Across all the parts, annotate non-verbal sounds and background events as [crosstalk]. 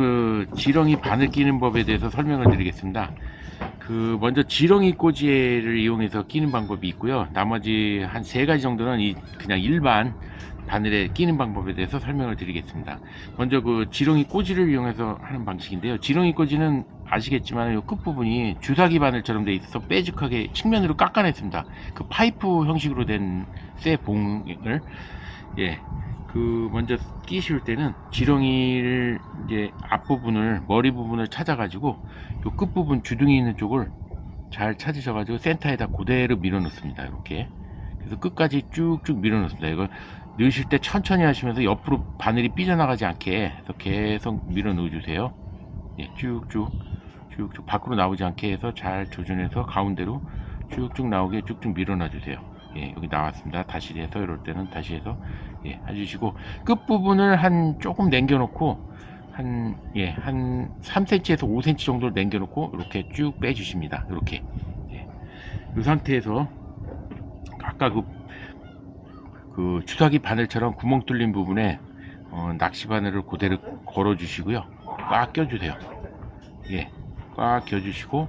그 지렁이 바늘 끼는 법에 대해서 설명을 드리겠습니다. 그 먼저 지렁이 꽂이를 이용해서 끼는 방법이 있고요. 나머지 한 세 가지 정도는 이 그냥 일반 바늘에 끼는 방법에 대해서 설명을 드리겠습니다. 먼저 그 지렁이 꽂이를 이용해서 하는 방식인데요. 지렁이 꽂이는 아시겠지만 이 끝부분이 주사기 바늘처럼 돼 있어서 빼죽하게 측면으로 깎아냈습니다. 그 파이프 형식으로 된 쇠 봉을 예. 그 먼저 끼실 때는 지렁이를 이제 앞부분을 머리 부분을 찾아 가지고 요 끝부분 주둥이 있는 쪽을 잘 찾으셔 가지고 센터에다 그대로 밀어 넣습니다 이렇게. 그래서 끝까지 쭉쭉 밀어 넣습니다. 이걸 넣으실 때 천천히 하시면서 옆으로 바늘이 삐져나가지 않게 해서 계속 밀어 넣어 주세요. 예, 쭉쭉 쭉쭉 밖으로 나오지 않게 해서 잘 조준해서 가운데로 쭉쭉 나오게 쭉쭉 밀어 놔 주세요 예, 여기 나왔습니다. 다시 해서 이럴 때는 다시 해서 예, 해주시고 끝 부분을 한 조금 남겨놓고 한 예, 한 3cm에서 5cm 정도를 남겨놓고 이렇게 쭉 빼주십니다. 이렇게 예. 이 상태에서 아까 그, 그 주사기 바늘처럼 구멍 뚫린 부분에 어, 낚시 바늘을 그대로 걸어주시고요. 꽉 껴주세요. 예, 꽉 껴주시고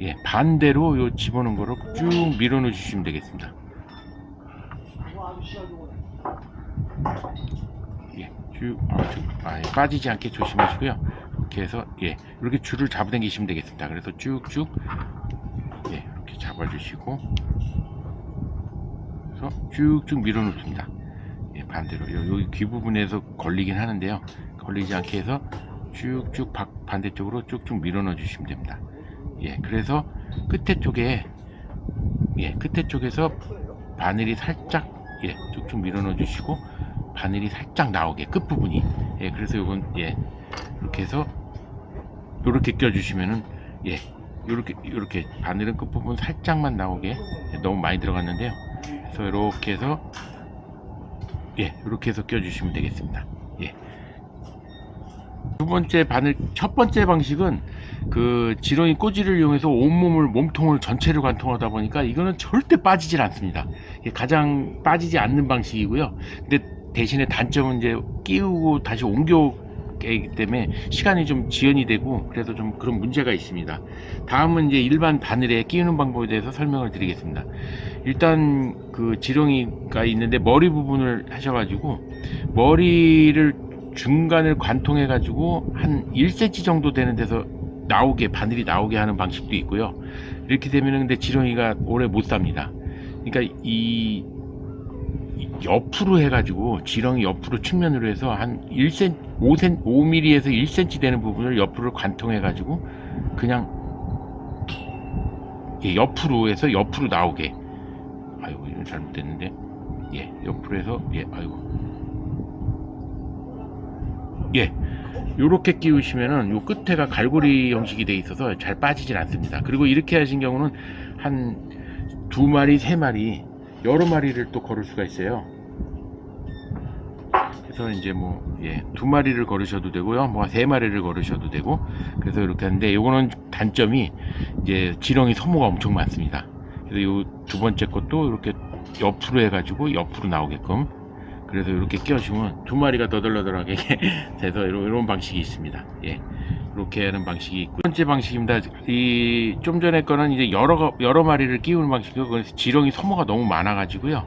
예, 반대로 요 집어넣은 거를 쭉 밀어 넣어 주시면 되겠습니다. 예, 쭉, 아, 좀, 아, 예, 빠지지 않게 조심하시고요. 이렇게 해서, 예, 이렇게 줄을 잡아당기시면 되겠습니다. 그래서 쭉쭉, 예, 이렇게 잡아주시고, 그래서 쭉쭉 밀어놓습니다. 예, 반대로. 요, 여기 귀 부분에서 걸리긴 하는데요. 걸리지 않게 해서 쭉쭉 바- 반대쪽으로 쭉쭉 밀어넣어 주시면 됩니다. 예, 그래서 끝에 쪽에, 예, 끝에 쪽에서 바늘이 살짝, 예, 쭉쭉 밀어넣어 주시고, 바늘이 살짝 나오게 끝부분이. 예 그래서 요건 예 이렇게 해서 요렇게 껴주시면은 예 요렇게 요렇게 바늘은 끝부분 살짝만 나오게 예, 너무 많이 들어갔는데요. 그래서 이렇게 해서 예 이렇게 해서 껴주시면 되겠습니다. 예 두 번째 바늘 첫 번째 방식은 그 지렁이 꼬지를 이용해서 온몸을 몸통을 전체를 관통하다 보니까 이거는 절대 빠지질 않습니다 가장 빠지지 않는 방식이고요 근데 대신에 단점은 이제 끼우고 다시 옮겨 깨기 때문에 시간이 좀 지연이 되고 그래서 좀 그런 문제가 있습니다. 다음은 이제 일반 바늘에 끼우는 방법에 대해서 설명을 드리겠습니다. 일단 그 지렁이가 있는데 머리 부분을 하셔가지고 머리를 중간을 관통해 가지고 한 1cm 정도 되는 데서 나오게 바늘이 나오게 하는 방식도 있고요. 이렇게 되면은 근데 지렁이가 오래 못 삽니다. 그러니까 이 옆으로 해가지고 지렁이 옆으로 측면으로 해서 한 1cm, 5cm, 5mm에서 1cm 되는 부분을 옆으로 관통해가지고 그냥 예, 옆으로 해서 옆으로 나오게 아이고 잘못됐는데 예 옆으로 해서 예 아이고 예 요렇게 끼우시면은 요 끝에가 갈고리 형식이 돼 있어서 잘 빠지질 않습니다 그리고 이렇게 하신 경우는 한 두 마리 세 마리 여러 마리를 또 걸을 수가 있어요. 그래서 이제 뭐, 예, 두 마리를 걸으셔도 되고요. 뭐, 세 마리를 걸으셔도 되고. 그래서 이렇게 하는데, 요거는 단점이 이제 지렁이 소모가 엄청 많습니다. 그래서 요 두 번째 것도 이렇게 옆으로 해가지고 옆으로 나오게끔. 그래서 이렇게 끼워주면 두 마리가 너덜너덜하게 [laughs] 돼서 이런, 이런 방식이 있습니다. 예. 이렇게 하는 방식이 있고. 두 번째 방식입니다. 이 좀 전에 거는 이제 여러 가- 여러 마리를 끼우는 방식이고 지렁이 소모가 너무 많아 가지고요.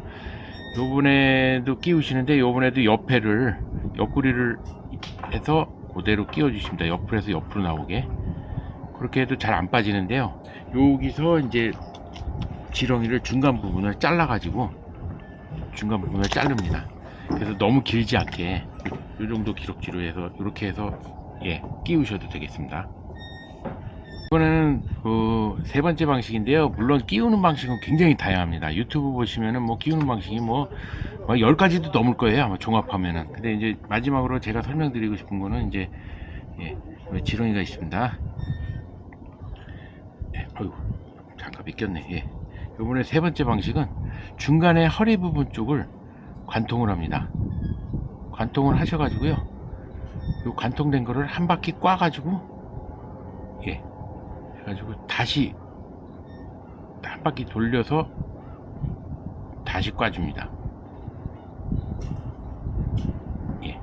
요번에도 끼우시는데 요번에도 옆에를 옆구리를 해서 그대로 끼워 주십니다. 옆으로 해서 옆으로 나오게 그렇게 해도 잘 안 빠지는데요. 여기서 이제 지렁이를 중간 부분을 잘라 가지고 중간 부분을 자릅니다. 그래서 너무 길지 않게 요 정도 기록지로 해서 이렇게 해서 예 끼우셔도 되겠습니다. 이번에는 그 세 번째 방식인데요. 물론 끼우는 방식은 굉장히 다양합니다. 유튜브 보시면은 뭐 끼우는 방식이 뭐, 뭐 10가지도 넘을 거예요. 아마 종합하면은. 근데 이제 마지막으로 제가 설명드리고 싶은 거는 이제 예, 지렁이가 있습니다. 예, 어이구, 잠깐 빗겼네. 예. 이번에 세 번째 방식은 중간에 허리 부분 쪽을 관통을 합니다. 관통을 하셔가지고요. 요 관통된 거를 한 바퀴 꽈가지고 예 해가지고 다시 한 바퀴 돌려서 다시 꽈줍니다. 예.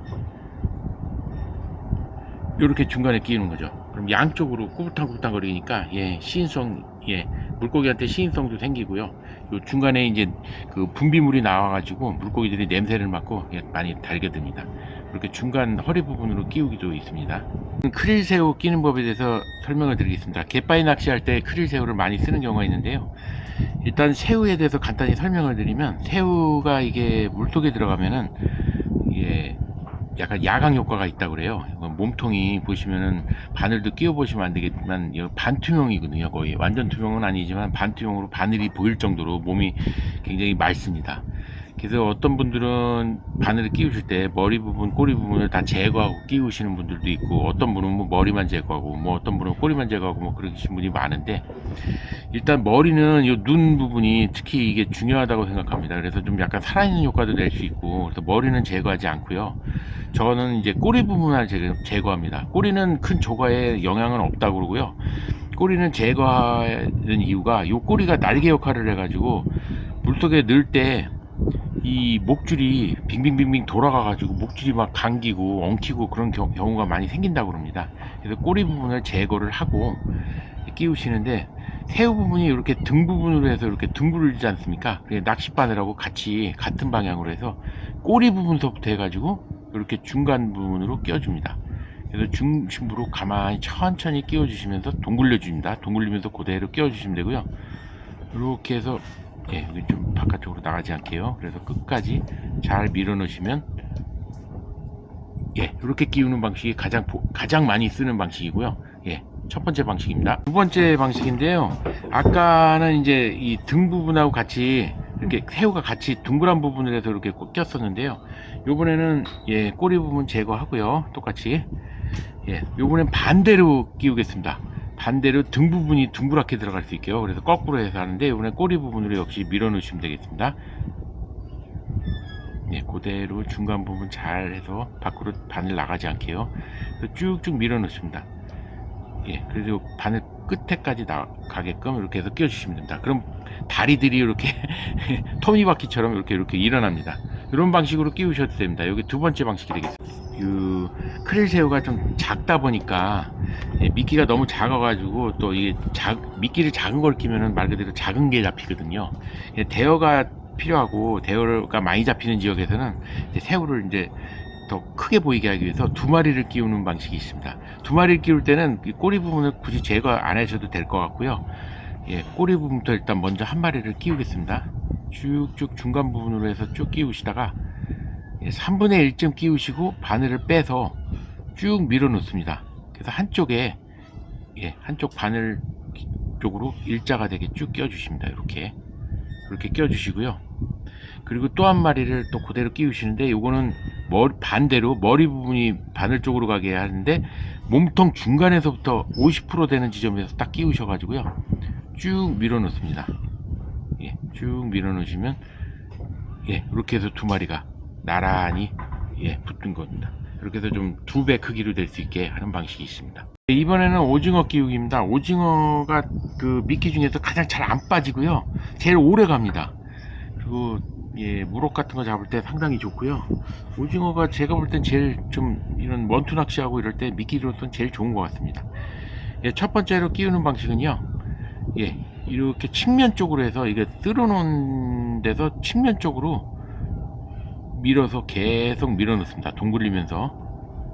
이렇게 중간에 끼우는 거죠. 그럼 양쪽으로 꾸불탕꾸불탕 거리니까 예 시인성 예 물고기한테 시인성도 생기고요. 요 중간에 이제 그 분비물이 나와가지고 물고기들이 냄새를 맡고 예, 많이 달게 됩니다. 이렇게 중간 허리 부분으로 끼우기도 있습니다. 크릴 새우 끼는 법에 대해서 설명을 드리겠습니다. 갯바위 낚시할 때 크릴 새우를 많이 쓰는 경우가 있는데요. 일단 새우에 대해서 간단히 설명을 드리면 새우가 이게 물속에 들어가면은 이게 약간 야광 효과가 있다고 그래요. 몸통이 보시면은 바늘도 끼워 보시면 안 되겠지만 이거 반투명이거든요. 거의 완전 투명은 아니지만 반투명으로 바늘이 보일 정도로 몸이 굉장히 맑습니다. 그래서 어떤 분들은 바늘을 끼우실 때 머리 부분, 꼬리 부분을 다 제거하고 끼우시는 분들도 있고 어떤 분은 뭐 머리만 제거하고 뭐 어떤 분은 꼬리만 제거하고 뭐 그러신 분이 많은데 일단 머리는 이 눈 부분이 특히 이게 중요하다고 생각합니다. 그래서 좀 약간 살아있는 효과도 낼 수 있고 그래서 머리는 제거하지 않고요. 저는 이제 꼬리 부분을 제- 제거합니다. 꼬리는 큰 조과에 영향은 없다고 그러고요. 꼬리는 제거하는 이유가 이 꼬리가 날개 역할을 해가지고 물속에 넣을 때 이 목줄이 빙빙빙빙 돌아가 가지고 목줄이 막 감기고 엉키고 그런 겨- 경우가 많이 생긴다고 그럽니다. 그래서 꼬리 부분을 제거를 하고 끼우시는데 새우 부분이 이렇게 등 부분으로 해서 이렇게 둥글지 않습니까? 낚싯바늘하고 같이 같은 방향으로 해서 꼬리 부분서부터 해가지고 이렇게 중간 부분으로 끼워줍니다. 그래서 중심부로 가만히 천천히 끼워주시면서 동굴려 줍니다. 동굴리면서 그대로 끼워주시면 되고요. 이렇게 해서 예, 좀 바깥쪽으로 나가지 않게요. 그래서 끝까지 잘 밀어 넣으시면 예, 이렇게 끼우는 방식이 가장 보- 가장 많이 쓰는 방식이고요. 예, 첫 번째 방식입니다. 두 번째 방식인데요. 아까는 이제 이 등 부분하고 같이 이렇게 새우가 같이 둥그란 부분을 해서 이렇게 꼭 꼈었는데요. 요번에는 예, 꼬리 부분 제거하고요. 똑같이 예, 요번엔 반대로 끼우겠습니다. 반대로 등 부분이 둥그랗게 들어갈 수 있게요. 그래서 거꾸로 해서 하는데 이번에 꼬리 부분으로 역시 밀어 넣으시면 되겠습니다. 예, 그대로 중간 부분 잘 해서 밖으로 바늘 나가지 않게요. 쭉쭉 밀어 넣습니다. 예, 그래서 바늘 끝에까지 나가게끔 이렇게 해서 끼워주시면 됩니다. 그럼 다리들이 이렇게 [laughs] 토미바퀴처럼 이렇게 이렇게 일어납니다. 이런 방식으로 끼우셔도 됩니다. 여기 두 번째 방식이 되겠습니다. 그 크릴 새우가 좀 작다 보니까 예, 미끼가 너무 작아가지고 또 이게 작, 미끼를 작은 걸 끼면은 말 그대로 작은 게 잡히거든요. 예, 대여가 필요하고 대여가 많이 잡히는 지역에서는 새우를 이제 더 크게 보이게 하기 위해서 두 마리를 끼우는 방식이 있습니다. 두 마리를 끼울 때는 이 꼬리 부분을 굳이 제거 안 하셔도 될 것 같고요. 예, 꼬리 부분부터 일단 먼저 한 마리를 끼우겠습니다. 쭉쭉 중간 부분으로 해서 쭉 끼우시다가 예, 3분의 1쯤 끼우시고 바늘을 빼서 쭉 밀어 놓습니다. 그래서 한쪽에 예, 한쪽 바늘 쪽으로 일자가 되게 쭉 끼워 주십니다. 이렇게 이렇게 끼워 주시고요. 그리고 또 한 마리를 또 그대로 끼우시는데 머리, 반대로 머리 부분이 바늘 쪽으로 가게 하는데 몸통 중간에서부터 50% 되는 지점에서 딱 끼우셔 가지고요 쭉 밀어 놓습니다 예, 쭉 밀어 놓으시면 예, 이렇게 해서 두 마리가 나란히 예, 붙은 겁니다 이렇게 해서 좀 두 배 크기로 될 수 있게 하는 방식이 있습니다 예, 이번에는 오징어 끼우기입니다 오징어가 그 미끼 중에서 가장 잘 안 빠지고요 제일 오래 갑니다 그리고 예, 무럭 같은 거 잡을 때 상당히 좋고요. 오징어가 제가 볼 땐 제일 좀 이런 원투 낚시하고 이럴 때 미끼로서는 제일 좋은 것 같습니다. 예, 첫 번째로 끼우는 방식은요. 예, 이렇게 측면 쪽으로 해서 이게 쓸어놓은 데서 측면 쪽으로 밀어서 계속 밀어 넣습니다. 동굴리면서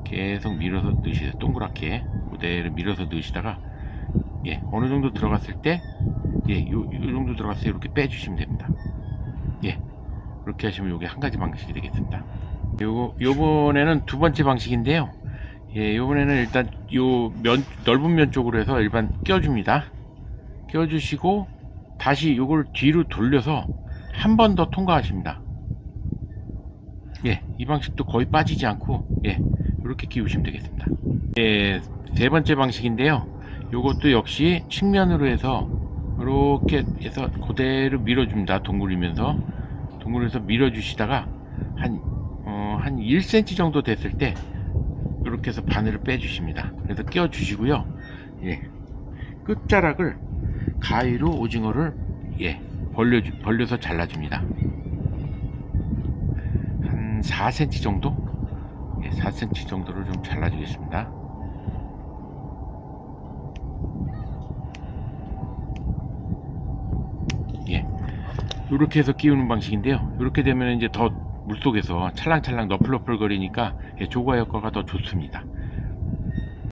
계속 밀어서 넣으시세요. 동그랗게 그대로 밀어서 넣으시다가 예, 어느 정도 들어갔을 때 예, 요, 요 정도 들어갔을 때 이렇게 빼주시면 됩니다. 예, 그렇게 하시면 이게 한 가지 방식이 되겠습니다. 요거 요번에는 두 번째 방식인데요. 예, 요번에는 일단 요 면 넓은 면 쪽으로 해서 일반 껴줍니다. 껴주시고 다시 요걸 뒤로 돌려서 한 번 더 통과하십니다. 예, 이 방식도 거의 빠지지 않고 예, 이렇게 끼우시면 되겠습니다. 예, 세 번째 방식인데요. 요것도 역시 측면으로 해서 이렇게 해서 그대로 밀어줍니다. 동굴이면서 동굴에서 밀어주시다가 한, 어, 한 1cm 정도 됐을 때 이렇게 해서 바늘을 빼주십니다. 그래서 끼워주시고요. 예, 끝자락을 가위로 오징어를 예, 벌려 벌려서 잘라줍니다. 4cm 정도? 예, 4cm 정도를 좀 잘라주겠습니다. 예. 이렇게 해서 끼우는 방식인데요. 이렇게 되면 이제 더 물속에서 찰랑찰랑 너플너플 거리니까 예, 조과 효과가 더 좋습니다.